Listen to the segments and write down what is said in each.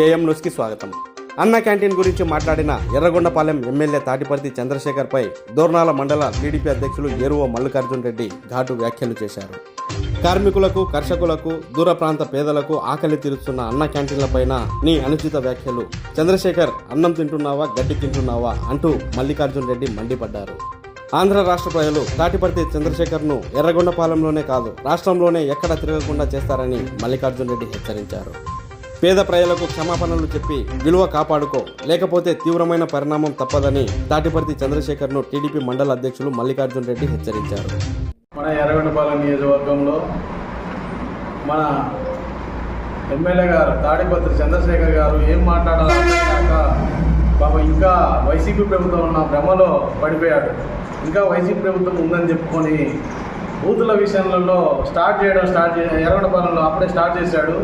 AM న్యూస్కి స్వాగతం. అన్న క్యాంటీన్ గురించి మాట్లాడిన ఎర్రగొండపాలెం ఎమ్మెల్యే తాటిపర్తి చంద్రశేఖర్పై దోర్నాల మండల టీడీపీ అధ్యక్షులు ఏరువ మల్లికార్జున్ రెడ్డి ఘాటు వ్యాఖ్యలు చేశారు. కార్మికులకు కర్షకులకు దూర ప్రాంత పేదలకు ఆకలి తీరుస్తున్న అన్న క్యాంటీన్లపైన నీ అనుచిత వ్యాఖ్యలు. చంద్రశేఖర్ అన్నం తింటున్నావా గడ్డి తింటున్నావా అంటూ మల్లికార్జున్ రెడ్డి మండిపడ్డారు. ఆంధ్ర రాష్ట్ర ప్రజలు తాటిపర్తి చంద్రశేఖర్ను ఎర్రగొండపాలెంలోనే కాదు రాష్ట్రంలోనే ఎక్కడ తిరగకుండా చేస్తారని మల్లికార్జున్ రెడ్డి హెచ్చరించారు. పేద ప్రజలకు క్షమాపణలు చెప్పి విలువ కాపాడుకో. లేకపోతే తీవ్రమైన పరిణామం తప్పదని దాటిపర్తి చంద్రశేఖర్ను టీడీపీ మండల అధ్యక్షులు మల్లికార్జున్ రెడ్డి హెచ్చరించారు. మన ఎర్రగొండపాలెం నియోజకవర్గంలో మన ఎమ్మెల్యే గారు తాడిపత్రి చంద్రశేఖర్ గారు ఏం మాట్లాడాలో కాక పాప ఇంకా వైసీపీ ప్రభుత్వం ఉన్న భ్రమలో పడిపోయాడు. ఇంకా వైసీపీ ప్రభుత్వం ఉందని చెప్పుకొని బూతుల విషయంలో స్టార్ట్ చేయడం స్టార్ట్ చే ఎర్రగొండపాలెంలో అప్పుడే స్టార్ట్ చేశాడు.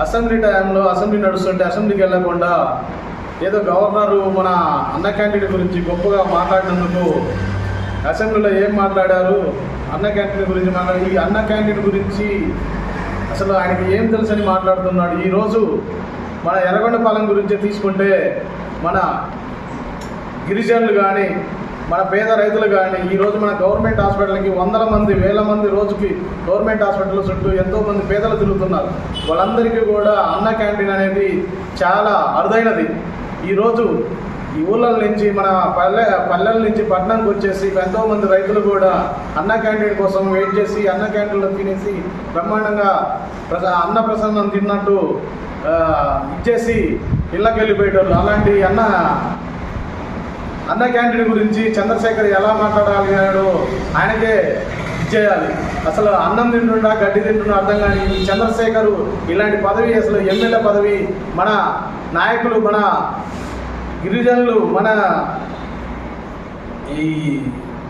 అసెంబ్లీ టైంలో అసెంబ్లీ నడుస్తుంటే అసెంబ్లీకి వెళ్ళకుండా ఏదో గవర్నరు మన అన్న క్యాంటీన్ గురించి గొప్పగా మాట్లాడినందుకు అసెంబ్లీలో ఏం మాట్లాడారు? అన్న క్యాంటీన్ గురించి మాట్లాడి ఈ అన్న క్యాంటీన్ గురించి అసలు ఆయనకి ఏం తెలుసని మాట్లాడుతున్నాడు? ఈరోజు మన ఎర్రగొండపాలెం గురించి తీసుకుంటే మన గిరిజనులు కానీ మన పేద రైతులు కానీ ఈరోజు మన గవర్నమెంట్ హాస్పిటల్కి వందల మంది వేల మంది రోజుకి గవర్నమెంట్ హాస్పిటల్ చుట్టూ ఎంతో మంది పేదలు తిరుగుతున్నారు. వాళ్ళందరికీ కూడా అన్న క్యాంటీన్ అనేది చాలా అరుదైనది. ఈరోజు ఈ ఊళ్ళ నుంచి మన పల్లె పల్లెల నుంచి పట్టణంకి వచ్చేసి ఎంతో మంది రైతులు కూడా అన్న క్యాంటీన్ కోసం వెయిట్ చేసి అన్న క్యాంటీన్లో తినేసి బ్రహ్మాండంగా ప్రస అన్న ప్రసన్నం తిన్నట్టు ఇచ్చేసి ఇళ్ళకి వెళ్ళిపోయేటోళ్ళు అలాంటి అన్న అన్న క్యాంటీన్ గురించి చంద్రశేఖర్ ఎలా మాట్లాడగలిగాడో ఆయనకే ఇచ్చేయాలి. అసలు అన్నం తింటుండా గడ్డి తింటుండా అర్థం కానీ ఈ చంద్రశేఖర్ ఇలాంటి పదవి అసలు ఎమ్మెల్యే పదవి మన నాయకులు మన గిరిజనులు మన ఈ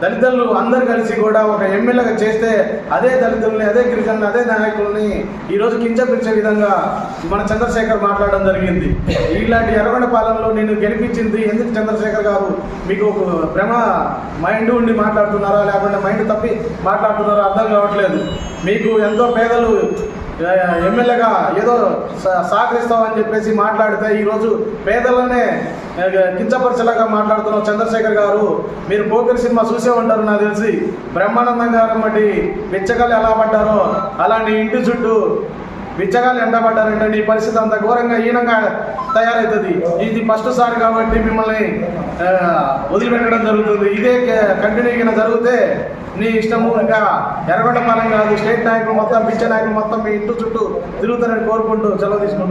దళితులు అందరు కలిసి కూడా ఒక ఎమ్మెల్యేగా చేస్తే అదే దళితుల్ని అదే గిరిజనులు అదే నాయకుల్ని ఈరోజు కించపరిచే విధంగా మన చంద్రశేఖర్ మాట్లాడడం జరిగింది. ఇలాంటి ఎర్రగొండపాలెంలో నేను గెలిపించింది ఎందుకు చంద్రశేఖర్ గారు? మీకు ఒక భ్రమ మైండ్ ఉండి మాట్లాడుతున్నారా? లేకుంటే మైండ్ తప్పి మాట్లాడుతున్నారా? అర్థం కావట్లేదు. మీకు ఎంతో పేదలు ఎమ్మెల్యేగా ఏదో స- సహకరిస్తామని చెప్పేసి మాట్లాడితే ఈరోజు పేదలనే కించపరిచేలాగా మాట్లాడుతున్న చంద్రశేఖర్ గారు. మీరు పోకర్ సినిమా చూసే ఉంటారు నాకు తెలిసి. బ్రహ్మానందం గారు బట్టి బిచ్చగాళ్ళు ఎలా పడ్డారో అలా నీ ఇంటి చుట్టూ బిచ్చగాళ్ళు ఎండబడ్డారంటే నీ పరిస్థితి అంత ఘోరంగా హీనంగా తయారవుతుంది ఇది ఫస్ట్ సారి కాబట్టి మిమ్మల్ని వదిలిపెట్టడం జరుగుతుంది. ఇదే కంటిన్యూ జరిగితే నీ ఇష్టము ఇంకా ఎర్రగొండపాలెం కాదు స్టేట్ నాయకులు మొత్తం పిచ్చ నాయకులు మొత్తం మీ ఇంటి చుట్టూ తిరుగుతారని కోరుకుంటూ సెలవు తీసుకుంటున్నాను